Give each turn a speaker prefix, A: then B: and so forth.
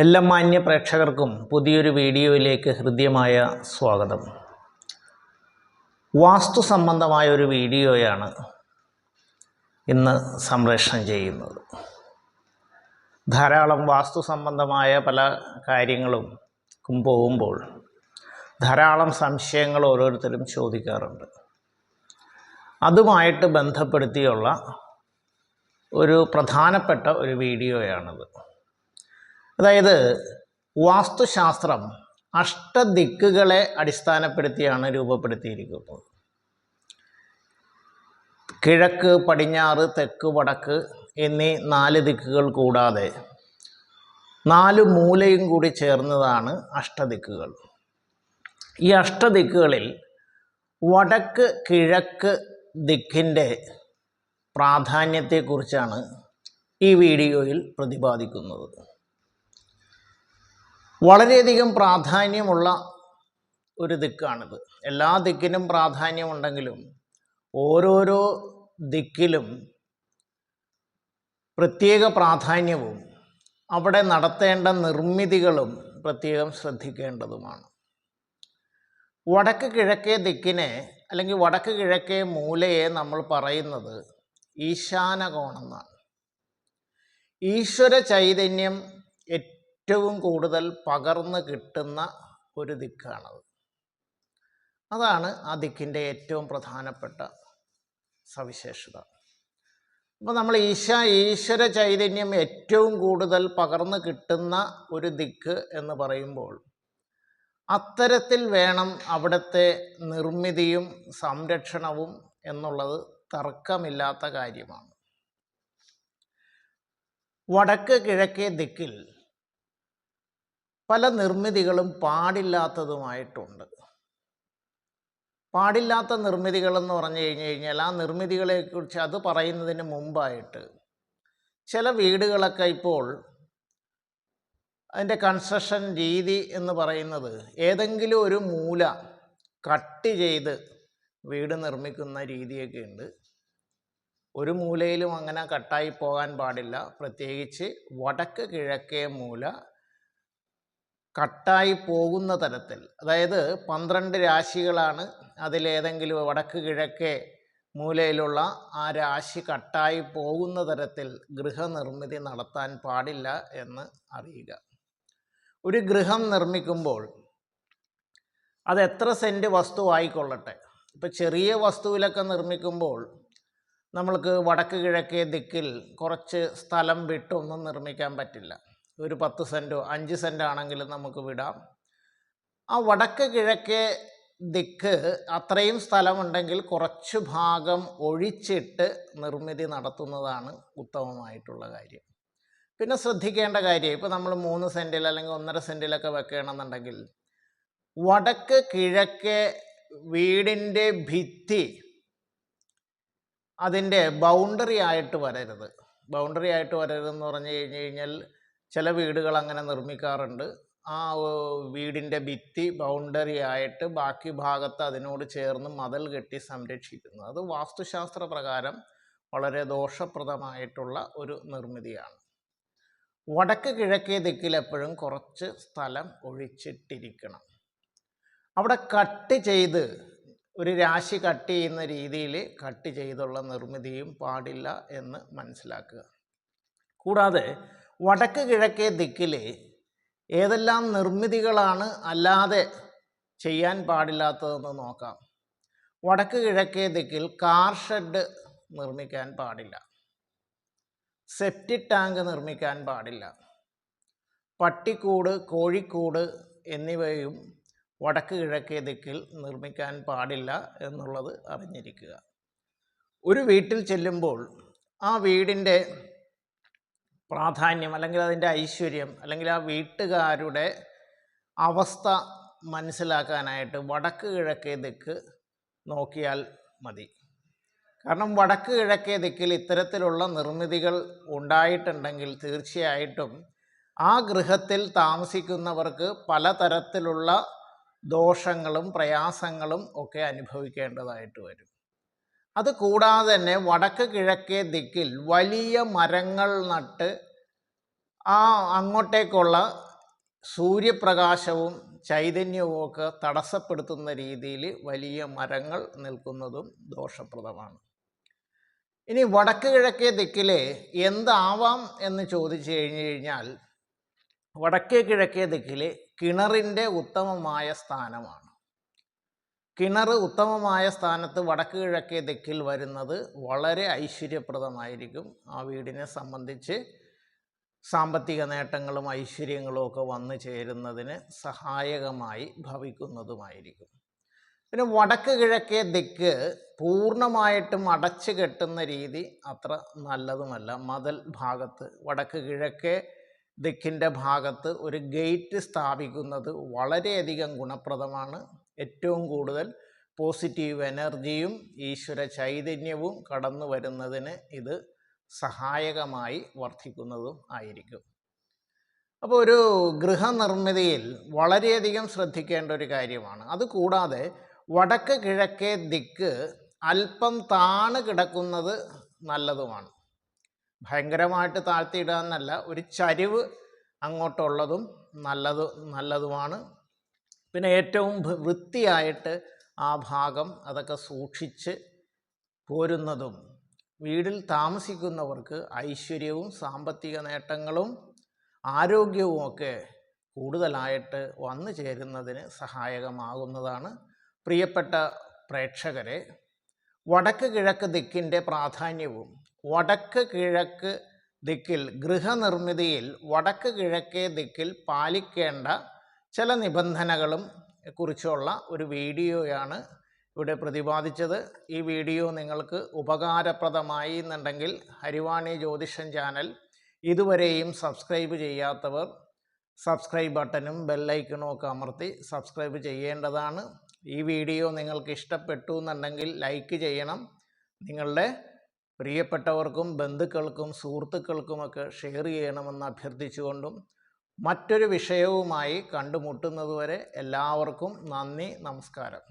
A: എല്ലാ മാന്യ പ്രേക്ഷകർക്കും പുതിയൊരു വീഡിയോയിലേക്ക് ഹൃദ്യമായ സ്വാഗതം. വാസ്തു സംബന്ധമായ ഒരു വീഡിയോയാണ് ഇന്ന് സംപ്രേഷണം ചെയ്യുന്നത്. ധാരാളം വാസ്തു സംബന്ധമായ പല കാര്യങ്ങളും പോകുമ്പോൾ ധാരാളം സംശയങ്ങൾ ഓരോരുത്തരും ചോദിക്കാറുണ്ട്. അതുമായിട്ട് ബന്ധപ്പെടുത്തിയുള്ള ഒരു പ്രധാനപ്പെട്ട ഒരു വീഡിയോയാണിത്. അതായത് വാസ്തുശാസ്ത്രം അഷ്ടദിക്കുകളെ അടിസ്ഥാനപ്പെടുത്തിയാണ് രൂപപ്പെടുത്തിയിരിക്കുന്നത്. കിഴക്ക് പടിഞ്ഞാറ് തെക്ക് വടക്ക് എന്നീ നാല് ദിക്കുകൾ കൂടാതെ നാല് മൂലയും കൂടി ചേർന്നതാണ് അഷ്ടദിക്കുകൾ. ഈ അഷ്ടദിക്കുകളിൽ വടക്ക് കിഴക്ക് ദിക്കിന്റെ പ്രാധാന്യത്തെക്കുറിച്ചാണ് ഈ വീഡിയോയിൽ പ്രതിപാദിക്കുന്നത്. വളരെയധികം പ്രാധാന്യമുള്ള ഒരു ദിക്കാണിത്. എല്ലാ ദിക്കിനും പ്രാധാന്യമുണ്ടെങ്കിലും ഓരോരോ ദിക്കിലും പ്രത്യേക പ്രാധാന്യവും അവിടെ നടത്തേണ്ട നിർമ്മിതികളും പ്രത്യേകം ശ്രദ്ധിക്കേണ്ടതുമാണ്. വടക്ക് കിഴക്കേ ദിക്കിനെ അല്ലെങ്കിൽ വടക്ക് കിഴക്കേ മൂലയെ നമ്മൾ പറയുന്നത് ഈശാനകോണെന്നാണ്. ഈശ്വര ചൈതന്യം ഏറ്റവും കൂടുതൽ പകർന്ന് കിട്ടുന്ന ഒരു ദിക്കാണത്. അതാണ് ആ ദിക്കിന്റെ ഏറ്റവും പ്രധാനപ്പെട്ട സവിശേഷത. അപ്പോൾ നമ്മൾ ഈശ ഈശ്വര ചൈതന്യം ഏറ്റവും കൂടുതൽ പകർന്നു കിട്ടുന്ന ഒരു ദിക്ക് എന്ന് പറയുമ്പോൾ അത്തരത്തിൽ വേണം അവിടുത്തെ നിർമ്മിതിയും സംരക്ഷണവും എന്നുള്ളത് തർക്കമില്ലാത്ത കാര്യമാണ്. വടക്ക് കിഴക്കേ ദിക്കിൽ പല നിർമ്മിതികളും പാടില്ലാത്തതുമായിട്ടുണ്ട്. പാടില്ലാത്ത നിർമ്മിതികളെന്ന് പറഞ്ഞു കഴിഞ്ഞു കഴിഞ്ഞാൽ ആ നിർമ്മിതികളെക്കുറിച്ച് അത് പറയുന്നതിന് മുമ്പായിട്ട് ചില വീടുകളൊക്കെ ഇപ്പോൾ അതിന്റെ കൺസ്ട്രക്ഷൻ രീതി എന്ന് പറയുന്നത് ഏതെങ്കിലും ഒരു മൂല കട്ട് ചെയ്ത് വീട് നിർമ്മിക്കുന്ന രീതിയൊക്കെ ഉണ്ട്. ഒരു മൂലയിലും അങ്ങനെ കട്ടായി പോകാൻ പാടില്ല. പ്രത്യേകിച്ച് വടക്ക് കിഴക്കേ മൂല കട്ടായി പോകുന്ന തരത്തിൽ. അതായത് പന്ത്രണ്ട് രാശികളാണ് അതിലേതെങ്കിലും വടക്ക് കിഴക്കേ മൂലയിലുള്ള ആ രാശി കട്ടായി പോകുന്ന തരത്തിൽ ഗൃഹനിർമ്മിതി നടത്താൻ പാടില്ല എന്ന് അറിയുക. ഒരു ഗൃഹം നിർമ്മിക്കുമ്പോൾ അത് എത്ര സെന്റ് വസ്തു ആയിക്കൊള്ളട്ടെ? ഇപ്പോൾ ചെറിയ വസ്തുവിലൊക്കെ നിർമ്മിക്കുമ്പോൾ നമ്മൾക്ക് വടക്ക് കിഴക്കേ ദിക്കിൽ കുറച്ച് സ്ഥലം വിട്ടൊന്നും നിർമ്മിക്കാൻ പറ്റില്ല. ഒരു പത്ത് സെന്റോ അഞ്ച് സെന്റ് ആണെങ്കിലും നമുക്ക് വിടാം. ആ വടക്ക് കിഴക്കേ ദിക്ക് അത്രയും സ്ഥലമുണ്ടെങ്കിൽ കുറച്ച് ഭാഗം ഒഴിച്ചിട്ട് നിർമ്മിതി നടത്തുന്നതാണ് ഉത്തമമായിട്ടുള്ള കാര്യം. പിന്നെ ശ്രദ്ധിക്കേണ്ട കാര്യം ഇപ്പോൾ നമ്മൾ മൂന്ന് സെന്റിൽ അല്ലെങ്കിൽ ഒന്നര സെന്റിലൊക്കെ വെക്കണമെന്നുണ്ടെങ്കിൽ വടക്ക് കിഴക്കേ വീടിന്റെ ഭിത്തി അതിന്റെ ബൗണ്ടറി ആയിട്ട് വരരുത്. ബൗണ്ടറി ആയിട്ട് വരരുതെന്ന് പറഞ്ഞു കഴിഞ്ഞു കഴിഞ്ഞാൽ ചില വീടുകൾ അങ്ങനെ നിർമ്മിക്കാറുണ്ട്. ആ വീടിന്റെ ഭിത്തി ബൗണ്ടറി ആയിട്ട് ബാക്കി ഭാഗത്ത് അതിനോട് ചേർന്ന് മതിൽ കെട്ടി സംരക്ഷിക്കുന്നു. അത് വാസ്തുശാസ്ത്ര പ്രകാരം വളരെ ദോഷപ്രദമായിട്ടുള്ള ഒരു നിർമ്മിതിയാണ്. വടക്ക് കിഴക്കേ ദിക്കിൽ എപ്പോഴും കുറച്ച് സ്ഥലം ഒഴിച്ചിട്ടിരിക്കണം. അവിടെ കട്ട് ചെയ്ത് ഒരു രാശി കട്ട് ചെയ്യുന്ന രീതിയിൽ കട്ട് ചെയ്തുള്ള നിർമ്മിതിയും പാടില്ല എന്ന് മനസ്സിലാക്കുക. കൂടാതെ വടക്ക് കിഴക്കേ ദിക്കിൽ ഏതെല്ലാം നിർമ്മിതികളാണ് അല്ലാതെ ചെയ്യാൻ പാടില്ലാത്തതെന്ന് നോക്കാം. വടക്ക് കിഴക്കേ ദിക്കിൽ കാർ ഷെഡ് നിർമ്മിക്കാൻ പാടില്ല. സെപ്റ്റിക് ടാങ്ക് നിർമ്മിക്കാൻ പാടില്ല. പട്ടിക്കൂട് കോഴിക്കൂട് എന്നിവയും വടക്ക് കിഴക്കേ ദിക്കിൽ നിർമ്മിക്കാൻ പാടില്ല എന്നുള്ളത് അറിഞ്ഞിരിക്കുക. ഒരു വീട്ടിൽ ചെല്ലുമ്പോൾ ആ വീടിന്റെ പ്രാധാന്യം അല്ലെങ്കിൽ അതിന്റെ ഐശ്വര്യം അല്ലെങ്കിൽ ആ വീട്ടുകാരുടെ അവസ്ഥ മനസ്സിലാക്കാനായിട്ട് വടക്ക് കിഴക്കേ ദിക്ക് നോക്കിയാൽ മതി. കാരണം വടക്ക് കിഴക്കേ ദിക്കിൽ ഇത്തരത്തിലുള്ള നിർമ്മിതികൾ ഉണ്ടായിട്ടുണ്ടെങ്കിൽ തീർച്ചയായിട്ടും ആ ഗൃഹത്തിൽ താമസിക്കുന്നവർക്ക് പലതരത്തിലുള്ള ദോഷങ്ങളും പ്രയാസങ്ങളും ഒക്കെ അനുഭവിക്കേണ്ടതായിട്ട് വരും. അത് കൂടാതെ തന്നെ വടക്ക് കിഴക്കേ ദിക്കിൽ വലിയ മരങ്ങൾ നട്ട് ആ അങ്ങോട്ടേക്കുള്ള സൂര്യപ്രകാശവും ചൈതന്യവും ഒക്കെ തടസ്സപ്പെടുത്തുന്ന രീതിയിൽ വലിയ മരങ്ങൾ നിൽക്കുന്നതും ദോഷപ്രദമാണ്. ഇനി വടക്ക് കിഴക്കേ ദിക്കിലെ എന്താവാം എന്ന് ചോദിച്ചു കഴിഞ്ഞു കഴിഞ്ഞാൽ വടക്കേ കിഴക്കേ ദിക്കിലെ കിണറിന്റെ ഉത്തമമായ സ്ഥാനമാണ്. കിണർ ഉത്തമമായ സ്ഥാനത്ത് വടക്ക് കിഴക്കേ ദിക്കിൽ വരുന്നത് വളരെ ഐശ്വര്യപ്രദമായിരിക്കും. ആ വീടിനെ സംബന്ധിച്ച് സാമ്പത്തിക നേട്ടങ്ങളും ഐശ്വര്യങ്ങളും ഒക്കെ വന്നു ചേരുന്നതിന് സഹായകമായി ഭവിക്കുന്നതുമായിരിക്കും. പിന്നെ വടക്ക് കിഴക്കേ ദിക്ക് പൂർണമായിട്ടും അടച്ചു കെട്ടുന്ന രീതി അത്ര നല്ലതുമല്ല. മതൽ ഭാഗത്ത് വടക്ക് കിഴക്കേ ദിക്കിന്റെ ഭാഗത്ത് ഒരു ഗേറ്റ് സ്ഥാപിക്കുന്നത് വളരെയധികം ഗുണപ്രദമാണ്. ഏറ്റവും കൂടുതൽ പോസിറ്റീവ് എനർജിയും ഈശ്വര ചൈതന്യവും കടന്നു വരുന്നതിന് ഇത് സഹായകമായി വർദ്ധിക്കുന്നതും ആയിരിക്കും. അപ്പോൾ ഒരു ഗൃഹനിർമ്മിതിയിൽ വളരെയധികം ശ്രദ്ധിക്കേണ്ട ഒരു കാര്യമാണ്. അതുകൂടാതെ വടക്ക് കിഴക്കേ ദിക്ക് അല്പം താണ് കിടക്കുന്നത് നല്ലതുമാണ്. ഭയങ്കരമായിട്ട് താഴ്ത്തിയിടുക എന്നല്ല ഒരു ചരിവ് അങ്ങോട്ടുള്ളതും നല്ലത് നല്ലതുമാണ്. പിന്നെ ഏറ്റവും വൃത്തിയായിട്ട് ആ ഭാഗം അതൊക്കെ സൂക്ഷിച്ച് പോരുന്നതും വീടിൽ താമസിക്കുന്നവർക്ക് ഐശ്വര്യവും സാമ്പത്തിക നേട്ടങ്ങളും ആരോഗ്യവും ഒക്കെ കൂടുതലായിട്ട് വന്നു ചേരുന്നതിന് സഹായകമാകുന്നതാണ്. പ്രിയപ്പെട്ട പ്രേക്ഷകരെ വടക്ക് കിഴക്ക് ദിക്കിന്റെ പ്രാധാന്യവും വടക്ക് കിഴക്ക് ദിക്കിൽ ഗൃഹനിർമ്മിതിയിൽ വടക്ക് കിഴക്കേ ദിക്കിൽ പാലിക്കേണ്ട ചില നിബന്ധനകളും കുറിച്ചുള്ള ഒരു വീഡിയോയാണ് ഇവിടെ പ്രതിപാദിച്ചത്. ഈ വീഡിയോ നിങ്ങൾക്ക് ഉപകാരപ്രദമായി എന്നുണ്ടെങ്കിൽ ഹരിവാണി ജ്യോതിഷൻ ചാനൽ ഇതുവരെയും സബ്സ്ക്രൈബ് ചെയ്യാത്തവർ സബ്സ്ക്രൈബ് ബട്ടണും ബെല്ലൈക്കണും ഒക്കെ അമർത്തി സബ്സ്ക്രൈബ് ചെയ്യേണ്ടതാണ്. ഈ വീഡിയോ നിങ്ങൾക്ക് ഇഷ്ടപ്പെട്ടു എന്നുണ്ടെങ്കിൽ ലൈക്ക് ചെയ്യണം. നിങ്ങളുടെ പ്രിയപ്പെട്ടവർക്കും ബന്ധുക്കൾക്കും സുഹൃത്തുക്കൾക്കുമൊക്കെ ഷെയർ ചെയ്യണമെന്ന് അഭ്യർത്ഥിച്ചുകൊണ്ടും മറ്റൊരു വിഷയവുമായി കണ്ടുമുട്ടുന്നതുവരെ എല്ലാവർക്കും നന്ദി നമസ്കാരം.